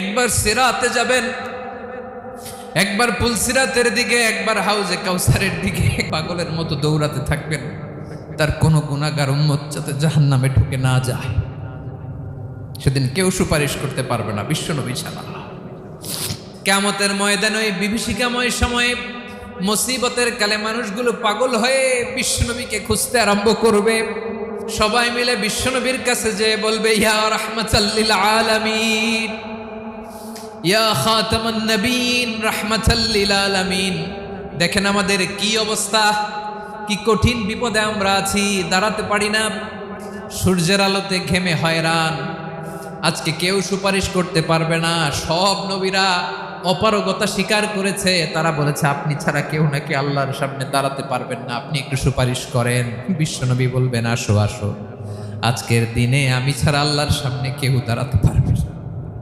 একবার সিরাতে যাবেন, একবার পুলসিরাতের দিকে, একবার হাউজে কাউসারের দিকে। পাগলের মতো দৌড়াতে থাকবেন, তার কোনো গুণাগার উম্মত যাতে জাহান নামে ঢুকে না যায়। সেদিন কেউ সুপারিশ করতে পারবে না, বিশ্বনবী ছাড়া। কেমতের ময়দানে ওই বিভীষিকাময় সময়ে মুসিবতের কালে মানুষগুলো পাগল হয়ে বিশ্বনবীকে খুঁজতে আরম্ভ করবে। সবাই মিলে বিশ্বনবীর কাছে যে বলবে, ইয়া রহমতাল্লিল আলামিন, ইয়া খাতামান নবীন রাহমাতাল্লিল আলামিন। দেখেন আমাদের কি অবস্থা, কি কঠিন বিপদে আমরা আছি, দাঁড়াতে পারি না। সূর্যের আলোতে ঘেমে হয়রান। আজকে কেউ সুপারিশ করতে পারবে না। সব নবীরা অপারগতা স্বীকার করেছে, তারা বলেছে, আপনি ছাড়া কেউ নাকি আল্লাহর সামনে দাঁড়াতে পারবেন না আপনি একটু সুপারিশ করেন বিশ্বনবী বলবেন, আসো আসো আজকের দিনে আমি ছাড়া আল্লাহর সামনে কেউ দাঁড়াতে পারবে না।